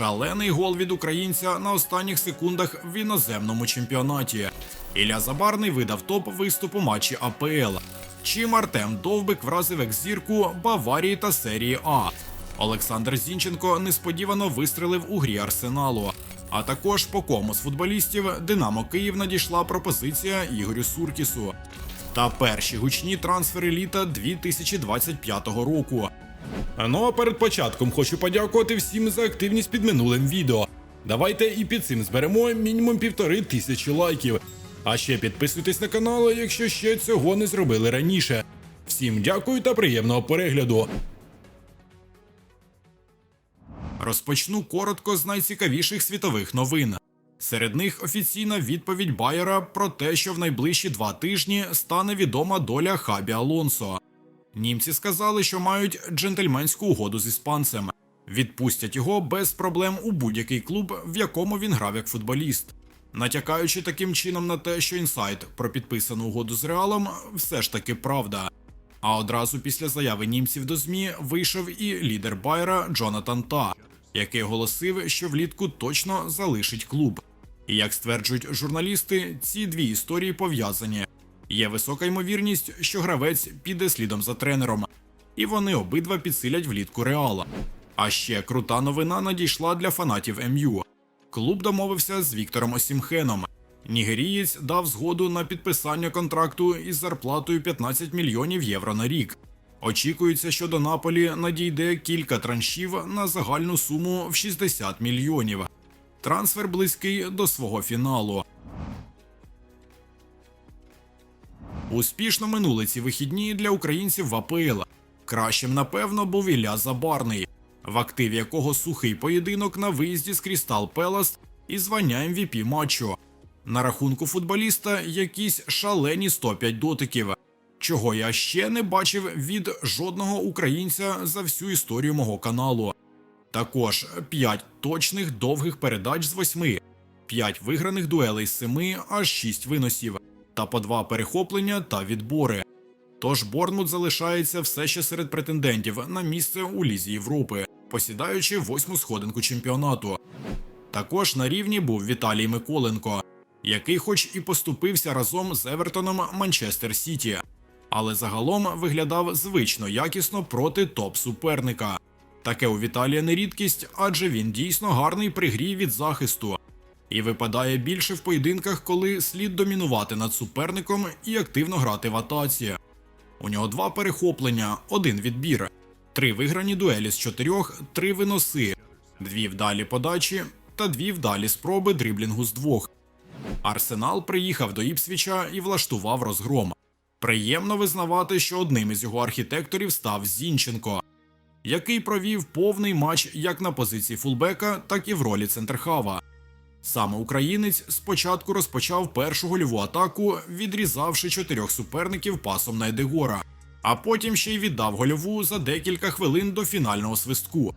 Шалений гол від українця на останніх секундах в іноземному чемпіонаті. Ілля Забарний видав топ виступ у матчі АПЛ. Чим Артем Довбик вразив екс-зірку Баварії та серії А. Олександр Зінченко несподівано вистрелив у грі Арсеналу. А також по кому з футболістів Динамо Київ надійшла пропозиція Ігорю Суркісу. Та перші гучні трансфери літа 2025 року. Ну а перед початком хочу подякувати всім за активність під минулим відео. Давайте і під цим зберемо мінімум півтори тисячі лайків. А ще підписуйтесь на канал, якщо ще цього не зробили раніше. Всім дякую та приємного перегляду. Розпочну коротко з найцікавіших світових новин. Серед них офіційна відповідь Байера про те, що в найближчі два тижні стане відома доля Хабі Алонсо. Німці сказали, що мають джентльменську угоду з іспанцем. Відпустять його без проблем у будь-який клуб, в якому він грав як футболіст. Натякаючи таким чином на те, що інсайт про підписану угоду з Реалом все ж таки правда. А одразу після заяви німців до ЗМІ вийшов і лідер Байера Джонатан Та, який оголосив, що влітку точно залишить клуб. І як стверджують журналісти, ці дві історії пов'язані. Є висока ймовірність, що гравець піде слідом за тренером, і вони обидва підсилять влітку Реала. А ще крута новина надійшла для фанатів МЮ. Клуб домовився з Віктором Осімхеном. Нігерієць дав згоду на підписання контракту із зарплатою 15 мільйонів євро на рік. Очікується, що до Наполі надійде кілька траншів на загальну суму в 60 мільйонів. Трансфер близький до свого фіналу. Успішно минули ці вихідні для українців в АПЛ. Кращим, напевно, був Ілля Забарний, в активі якого сухий поєдинок на виїзді з Крістал Пелас і звання MVP матчу. На рахунку футболіста якісь шалені 105 дотиків, чого я ще не бачив від жодного українця за всю історію мого каналу. Також 5 точних довгих передач з 8, 5 виграних дуелей з 7, аж 6 виносів, та по 2 перехоплення та відбори. Тож Борнмут залишається все ще серед претендентів на місце у Лізі Європи, посідаючи восьму сходинку чемпіонату. Також на рівні був Віталій Миколенко, який, хоч і поступився разом з Евертоном Манчестер Сіті, але загалом виглядав звично якісно проти топ-суперника. Таке у Віталія не рідкість, адже він дійсно гарний при грі від захисту і випадає більше в поєдинках, коли слід домінувати над суперником і активно грати в атаці. У нього два перехоплення, один відбір, три виграні дуелі з чотирьох, три виноси, дві вдалі подачі та дві вдалі спроби дріблінгу з двох. Арсенал приїхав до Іпсвіча і влаштував розгром. Приємно визнавати, що одним із його архітекторів став Зінченко, який провів повний матч як на позиції фулбека, так і в ролі центрхава. Саме українець спочатку розпочав першу гольову атаку, відрізавши чотирьох суперників пасом на Едегора, а потім ще й віддав гольову за декілька хвилин до фінального свистку.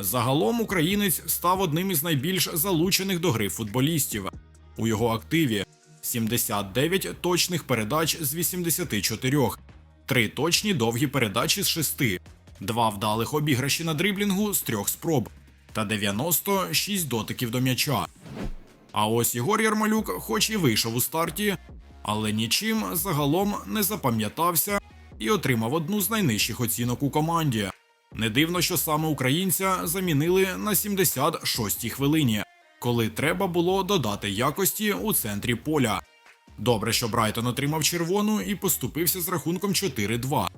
Загалом українець став одним із найбільш залучених до гри футболістів. У його активі 79 точних передач з 84, 3 точні довгі передачі з 6, 2 вдалих обіграші на дриблінгу з 3 спроб та 96 дотиків до м'яча. А ось Єгор Ярмолюк, хоч і вийшов у старті, але нічим загалом не запам'ятався і отримав одну з найнижчих оцінок у команді. Не дивно, що саме українця замінили на 76-й хвилині, коли треба було додати якості у центрі поля. Добре, що Брайтон отримав червону і поступився з рахунком 4-2.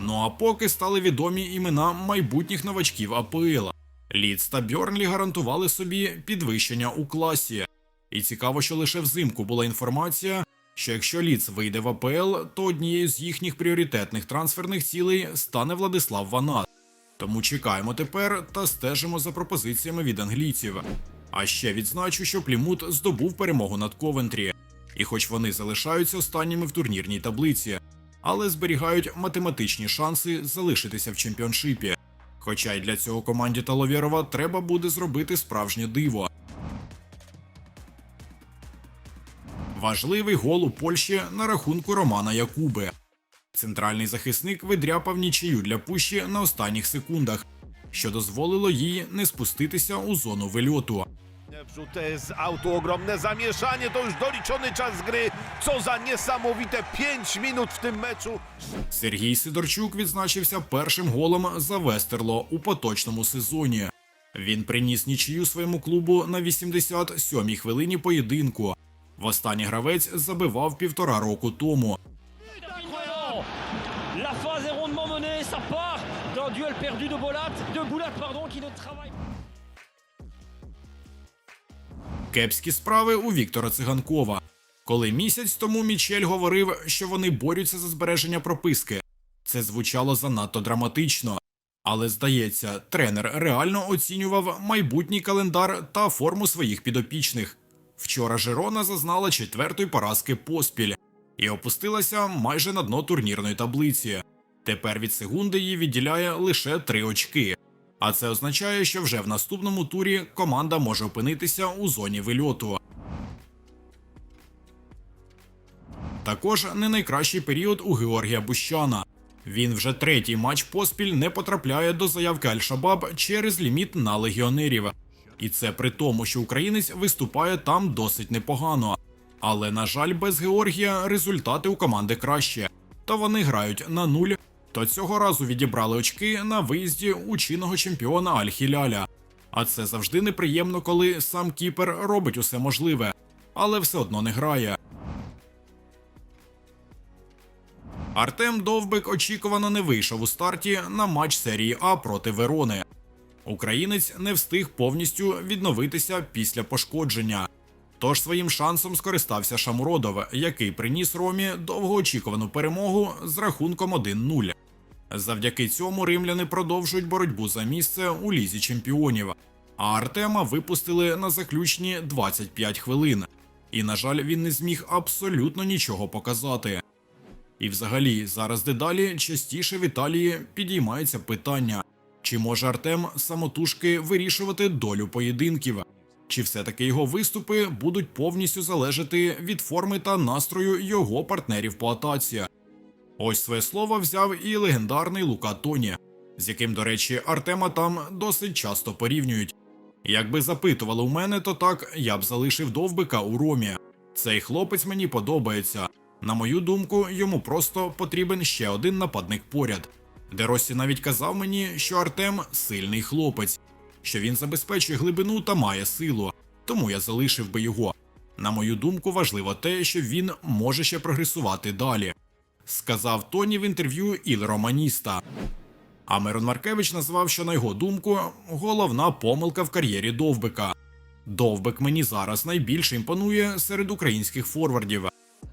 Ну а поки стали відомі імена майбутніх новачків АПЛ. Ліц та Бьорнлі гарантували собі підвищення у класі. І цікаво, що лише взимку була інформація, що якщо Ліц вийде в АПЛ, то однією з їхніх пріоритетних трансферних цілей стане Владислав Ванат. Тому чекаємо тепер та стежимо за пропозиціями від англійців. А ще відзначу, що Плімут здобув перемогу над Ковентрі, і хоч вони залишаються останніми в турнірній таблиці, але зберігають математичні шанси залишитися в чемпіоншипі. Хоча й для цього команді Таловєрова треба буде зробити справжнє диво. Важливий гол у Польщі на рахунку Романа Якуби. Центральний захисник видряпав нічию для Пущі на останніх секундах, що дозволило їй не спуститися у зону вильоту. Wrzut z autu, ogromne zamieszanie, to już doliczony czas gry. Co za niesamowite 5 minut w tym meczu. Сергій Сидорчук відзначився першим голом за Вестерло у поточному сезоні. Він приніс нічию своєму клубу на 87-й хвилині поєдинку. Востаннє гравець забивав півтора року тому. La phase est rondement menée, ça part d'un duel perdu de Bolat, de Boulat pardon, qui ne travaille Кепські справи у Віктора Циганкова. Коли місяць тому Мічель говорив, що вони борються за збереження прописки. Це звучало занадто драматично. Але здається, тренер реально оцінював майбутній календар та форму своїх підопічних. Вчора Жерона зазнала четвертої поразки поспіль і опустилася майже на дно турнірної таблиці. Тепер від секунди її відділяє лише три очки. А це означає, що вже в наступному турі команда може опинитися у зоні вильоту. Також не найкращий період у Георгія Бущана. Він вже третій матч поспіль не потрапляє до заявки Аль-Шабаб через ліміт на легіонерів. І це при тому, що українець виступає там досить непогано. Але, на жаль, без Георгія результати у команди краще. То вони грають на нуль. То цього разу відібрали очки на виїзді у чинного чемпіона Аль-Хіляля. А це завжди неприємно, коли сам кіпер робить усе можливе, але все одно не грає. Артем Довбик очікувано не вийшов у старті на матч серії А проти Верони. Українець не встиг повністю відновитися після пошкодження. Тож своїм шансом скористався Шамуродов, який приніс Ромі довгоочікувану перемогу з рахунком 1-0. Завдяки цьому римляни продовжують боротьбу за місце у лізі чемпіонів. А Артема випустили на заключні 25 хвилин. І, на жаль, він не зміг абсолютно нічого показати. І взагалі, зараз дедалі частіше в Італії підіймається питання, чи може Артем самотужки вирішувати долю поєдинків, чи все-таки його виступи будуть повністю залежати від форми та настрою його партнерів по атаці. Ось своє слово взяв і легендарний Лука Тоні, з яким, до речі, Артема там досить часто порівнюють. Якби запитували у мене, то так я б залишив довбика у Ромі. Цей хлопець мені подобається. На мою думку, йому просто потрібен ще один нападник поряд. Деросі навіть казав мені, що Артем сильний хлопець, що він забезпечує глибину та має силу, тому я залишив би його. На мою думку, важливо те, що він може ще прогресувати далі, сказав Тоні в інтерв'ю Іл Романіста. А Мирон Маркевич назвав, що на його думку головна помилка в кар'єрі Довбика. Довбик мені зараз найбільше імпонує серед українських форвардів.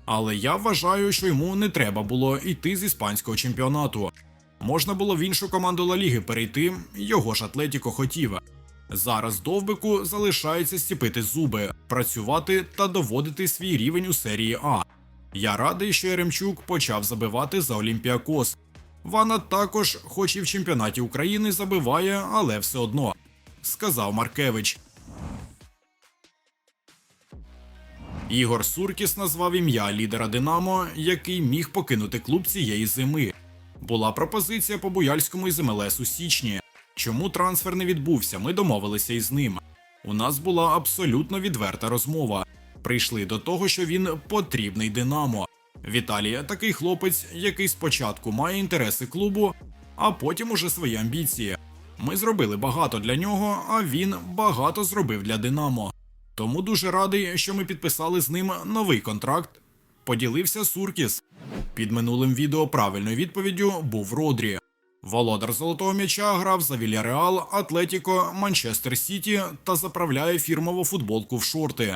Але я вважаю, що йому не треба було йти з іспанського чемпіонату. Можна було в іншу команду Ла Ліги перейти, його ж Атлетіко хотів. Зараз довбику залишається стіпити зуби, працювати та доводити свій рівень у серії А. Я радий, що Яремчук почав забивати за Олімпіакос. Вана також, хоч і в чемпіонаті України, забиває, але все одно, сказав Маркевич. Ігор Суркіс назвав ім'я лідера Динамо, який міг покинути клуб цієї зими. Була пропозиція по Буяльському із МЛС у січні. Чому трансфер не відбувся? Ми домовилися із ним. У нас була абсолютно відверта розмова. Прийшли до того, що він потрібний Динамо. Віталія такий хлопець, який спочатку має інтереси клубу, а потім уже свої амбіції. Ми зробили багато для нього, а він багато зробив для Динамо. Тому дуже радий, що ми підписали з ним новий контракт. Поділився Суркіс. Під минулим відео правильною відповіддю був Родрі. Володар золотого м'яча грав за Вільяреал, Атлетіко, Манчестер Сіті та заправляє фірмову футболку в шорти.